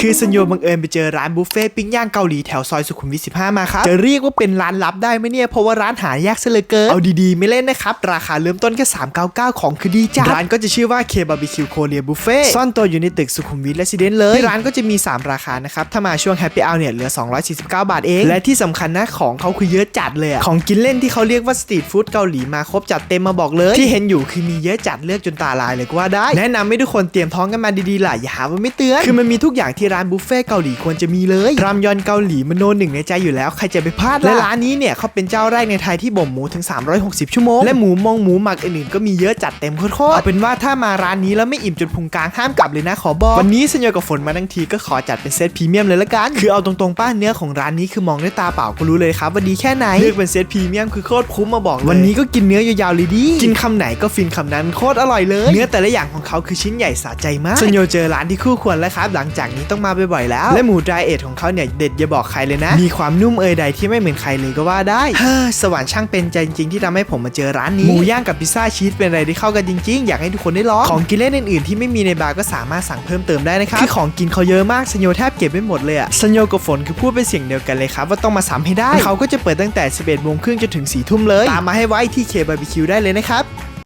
คือสัญโยบังเอิญไปเจอร้านบุฟเฟ่ต์ปิ้งย่างเกาหลีแถวซอยสุขุมวิท15 มาครับ จะเรียกว่าเป็นร้านลับได้ไหมเนี่ย เพราะว่าร้านหายากซะเหลือเกิน เอาดีๆ ไม่เล่นนะครับ ราคาเริ่มต้นแค่399 ของคือดีจ้าร้านก็จะชื่อว่าเคบาร์บีคิวโคเรียบุฟเฟ่ซ่อนตัวอยู่ในตึกสุขุมวิทเลสซิเดนเลย ที่ร้านก็จะมี 3 ราคานะครับ ถ้ามาช่วงแฮปปี้เอาเนี่ยเหลือ 249 บาทเอง และที่สำคัญนะของเขาคือเยอะจัดเลยอะของกินเล่นที่เขาเรียกว่าสตรีทฟู้ดเกาหลีมาครบจัดเต็มมาบอกเลย ที่เห็นอยู่คือมีเยอะจัดเลือกจนตาลายเลยก็ว่าได้ แนะนำให้ทุกคนเตรียมท้องกันมาดีๆล่ะอย่าหาว่าไม่เตือนคือมันมีทุกอย่างที่ร้านบุฟเฟ่ต์เกาหลีควรจะมีเลยรามยอนเกาหลีมันโนหนึ่งในใจอยู่แล้วใครจะไปพลาดล่ะและร้านนี้เนี่ยเขาเป็นเจ้าแรกในไทยที่บ่มหมูถึง 360 ชั่วโมง และหมูมองหมูหมักอื่นๆก็มีเยอะจัดเต็มโคตรๆเอาเป็นว่าถ้ามาร้านนี้แล้วไม่อิ่มจนพุงกลางห้ามกลับเลยนะขอบอกวันนี้สัญญากับฝนมาทั้งทีก็ขอจัดเป็นเซตพรีเมียมเลยละกันคือเอาตรงๆป้าเนื้อของร้านนี้คือมองด้วยตาเปล่าก็รู้เลยครับว่าดีแค่ไหนเลือกเป็นเซตพรีเมียมคือโคตรคุ้มมาบอกเลยวันนี้ก็กินเนื้อยาวๆเลยดิกินคำไหนก็ฟินคำนั้นโคตรอร่อยเลย เนื้อแต่ละอย่างของเขาคือชิ้นใหญ่สะใจมากสัญโยเจอร้านที่คู่ควรแล้วครับหลังจากนี้ต้องมาบ่อยๆแล้ว และหมูดรายเอทของเขาเนี่ยเด็ดอย่าบอกใครเลยนะ มีความนุ่มเอยใดที่ไม่เหมือนใครเลยก็ว่าได้เฮ้อสวรรค์ช่างเป็นใจจริงๆที่ทำให้ผมมาเจอร้านนี้ หมูย่างกับพิซซ่าชีสเป็นอะไรที่เข้ากันจริงๆ อยากให้ทุกคนได้ลอง ของกินเล่นอื่นๆที่ไม่มีในบาร์ก็สามารถสั่งเพิ่มเติมได้นะครับคือของกินเขาเยอะมากสัญโยแทบเก็บไม่หมดเลยอะสัญโยกับฝนคือพูดเป็นเสียงเดียวกันเลยครับว่าต้องมาซ้ำให้ได้เขาก็จะเปิดตั้งแต่ 11โมงครึ่งจนถึง4ทุ่มเลย ตามมาให้ไว้ที่เคบาร์บีคิวได้เลยนะครับ